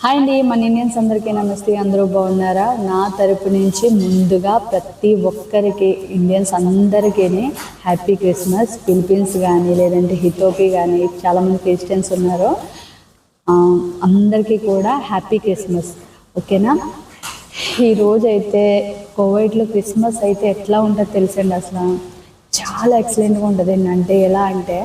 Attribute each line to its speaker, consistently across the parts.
Speaker 1: Hi అండి మన Indians అందరికీ నమస్తే. అందరూ బాగున్నారా? నా తరపు నుంచి ముందుగా ప్రతి ఒక్కరికి ఇండియన్స్ అందరికీ హ్యాపీ క్రిస్మస్. ఫిలిపీన్స్ కానీ లేదంటే హితోపి కానీ చాలామంది క్రిస్టియన్స్ ఉన్నారు. అందరికీ కూడా హ్యాపీ క్రిస్మస్. ఓకేనా? ఈ రోజు అయితే కోవిడ్లో క్రిస్మస్ అయితే ఎట్లా ఉంటుందో తెలుసండి అసలు. చాలా ఎక్సలెంట్గా ఉంటుంది అంటే ఎలా అంటే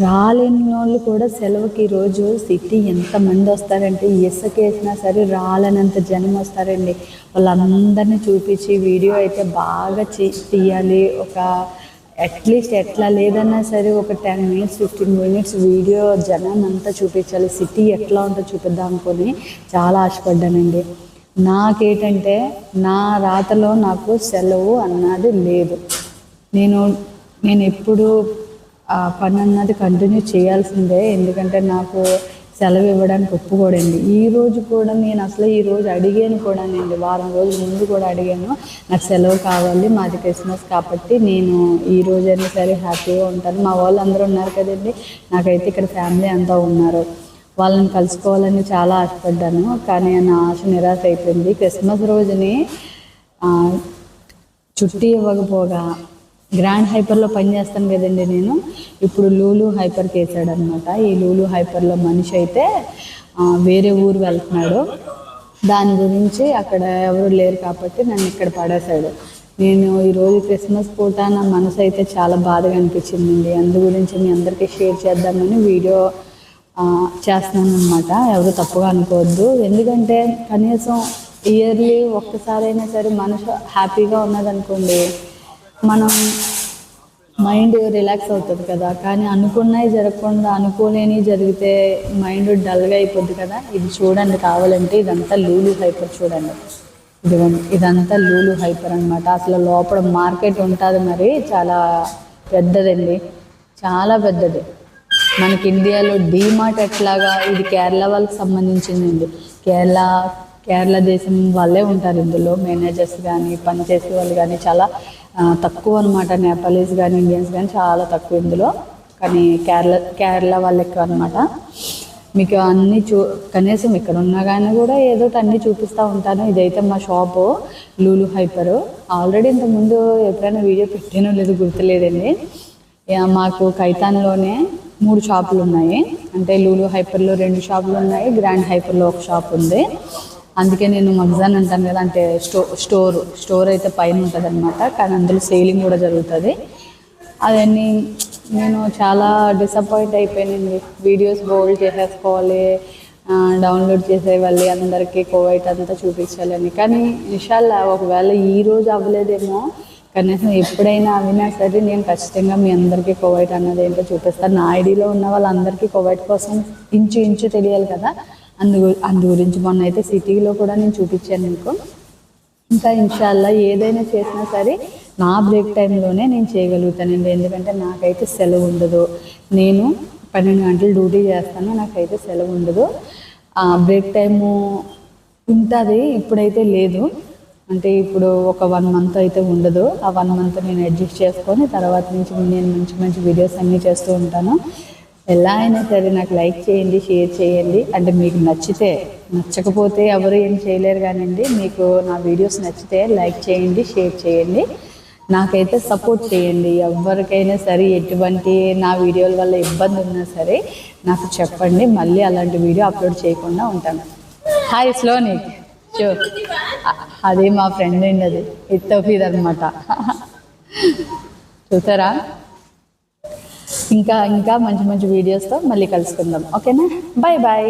Speaker 1: రాలేని వాళ్ళు కూడా సెలవుకి ఈరోజు సిటీ ఎంతమంది వస్తారంటే ఇసుకేసినా సరే రాలనంత జనం వస్తారండి. వాళ్ళందరినీ చూపించి వీడియో అయితే బాగా తీయాలి. ఒక అట్లీస్ట్ ఎట్లా లేదన్నా సరే ఒక ten minutes fifteen minutes video జనం అంతా చూపించాలి. సిటీ ఎట్లా ఉంటుందో చూపిద్దాం అనుకొని చాలా ఆశపడ్డానండి. నాకేంటంటే నా రాతలో నాకు సెలవు అన్నది లేదు. నేను నేను ఎప్పుడు ఆ పని అన్నది కంటిన్యూ చేయాల్సిందే. ఎందుకంటే నాకు సెలవు ఇవ్వడానికి ఒప్పుకోడండి. ఈ రోజు కూడా నేను అసలు ఈ రోజు అడిగాను కూడా నేను వారం రోజుల ముందు కూడా అడిగాను. నాకు సెలవు కావాలి మాది క్రిస్మస్ కాబట్టి నేను ఈ రోజైనా సరే హ్యాపీగా ఉంటాను. మా వాళ్ళు అందరూ ఉన్నారు కదండి. నాకైతే ఇక్కడ ఫ్యామిలీ అంతా ఉన్నారు. వాళ్ళని కలుసుకోవాలని చాలా ఆశపడ్డాను. కానీ నా ఆశ నిరాశ అయిపోయింది. క్రిస్మస్ రోజుని చుట్టి ఇవ్వకపోగా గ్రాండ్ హైపర్లో పనిచేస్తాను కదండి నేను. ఇప్పుడు లూలు హైపర్కి వేసాడు అనమాట ఈ లూలు హైపర్లో మనిషి అయితే వేరే ఊరు వెళ్తున్నాడు. దాని గురించి అక్కడ ఎవరు లేరు కాబట్టి నన్ను ఇక్కడ పడేశాడు. నేను ఈరోజు క్రిస్మస్ పూట నా మనసు అయితే చాలా బాధగా అనిపించిందండి. అందు గురించి మీ అందరికీ షేర్ చేద్దామని వీడియో చేస్తున్నాను అనమాట ఎవరు తప్పుగా అనుకోవద్దు. ఎందుకంటే కనీసం ఇయర్లీ ఒక్కసారైనా సరే మనసు హ్యాపీగా ఉన్నదనుకోండి మనం మైండ్ రిలాక్స్ అవుతుంది కదా. కానీ అనుకున్నవి జరగకుండా అనుకోలేని జరిగితే మైండ్ డల్గా అయిపోద్ది కదా. ఇది చూడండి కావాలంటే ఇదంతా లూలు హైపర్ చూడండి. ఇదిగోండి ఇదంతా లూలు హైపర్ అనమాట అసలు లోపల మార్కెట్ ఉంటుంది మరి చాలా పెద్దదండి. చాలా పెద్దది. మనకి ఇండియాలో డీమార్ట్ ఎట్లాగా ఇది కేరళ వాళ్ళకి సంబంధించిందండి. కేరళ కేరళ దేశం వాళ్ళే ఉంటారు ఇందులో. మేనేజర్స్ కానీ పనిచేసే వాళ్ళు కానీ చాలా తక్కువ అనమాట నేపాలీస్ కానీ ఇండియన్స్ కానీ చాలా తక్కువ ఇందులో. కానీ కేరళ కేరళ వాళ్ళు ఎక్కువ అనమాట మీకు అన్నీ చూ కనీసం ఇక్కడ ఉన్నా కానీ కూడా ఏదో అన్ని అన్నీ చూపిస్తూ ఉంటాను. ఇదైతే మా షాపు లూలు హైపర్. ఆల్రెడీ ఇంతకుముందు ఎప్పుడైనా వీడియో పెట్టానో లేదో గుర్తులేదండి. మాకు కైతాన్లోనే మూడు షాపులు ఉన్నాయి అంటే లూలు హైపర్లో రెండు షాపులు ఉన్నాయి గ్రాండ్ హైపర్లో ఒక షాప్ ఉంది అందుకే నేను మగ్జాన్ అంటాను కదా అంటే స్టో స్టోర్ స్టోర్ అయితే పైన ఉంటుంది అనమాట కానీ అందులో సేలింగ్ కూడా జరుగుతుంది. అవన్నీ నేను చాలా డిసప్పాయింట్ అయిపోయానండి. వీడియోస్ హోల్డ్ చేసేసుకోవాలి డౌన్లోడ్ చేసేవాళ్ళు అందరికీ కోవైట్ అంతా చూపించాలని. కానీ ఇన్షాల్లా ఒకవేళ ఈ రోజు అవ్వలేదేమో కనీసం ఎప్పుడైనా అవినా సరే నేను ఖచ్చితంగా మీ అందరికీ కోవైట్ అన్నది ఏంటో చూపిస్తాను. నా ఐడిలో ఉన్న వాళ్ళందరికీ కోవైట్ కోసం ఇంచు ఇంచు తెలియాలి కదా. అందు అందు గురించి మొన్న అయితే సిటీలో కూడా నేను చూపించాను మీకు. ఇంకా ఇన్షాల్లా ఏదైనా చేసినా సరే నా బ్రేక్ టైంలోనే నేను చేయగలుగుతానండి. ఎందుకంటే నాకైతే సెలవు ఉండదు. నేను పన్నెండు గంటలు డ్యూటీ చేస్తాను నాకైతే సెలవు ఉండదు. ఆ బ్రేక్ టైము ఉంటుంది ఇప్పుడైతే లేదు. అంటే ఇప్పుడు ఒక వన్ మంత్ అయితే ఉండదు. ఆ వన్ మంత్ నేను అడ్జస్ట్ చేసుకొని తర్వాత నుంచి నేను మంచి మంచి వీడియోస్ అన్నీ చేస్తూ ఉంటాను. ఎలా అయినా సరే నాకు లైక్ చేయండి షేర్ చేయండి. అంటే మీకు నచ్చితే నచ్చకపోతే ఎవరు ఏం చేయలేరు కానివ్వండి మీకు నా వీడియోస్ నచ్చితే లైక్ చేయండి షేర్ చేయండి. నాకైతే సపోర్ట్ చేయండి. ఎవరికైనా సరే ఎటువంటి నా వీడియోల వల్ల ఇబ్బంది ఉన్నా సరే నాకు చెప్పండి. మళ్ళీ అలాంటి వీడియో అప్లోడ్ చేయకుండా ఉంటాను. హాయ్ స్లోని షో అది మా ఫ్రెండ్ అండి అది. ఇత్తఫీద్ అనమాట చూసారా? ఇంకా ఇంకా మంచి మంచి వీడియోస్తో మళ్ళీ కలుసుకుందాం. ఓకేనా? Bye bye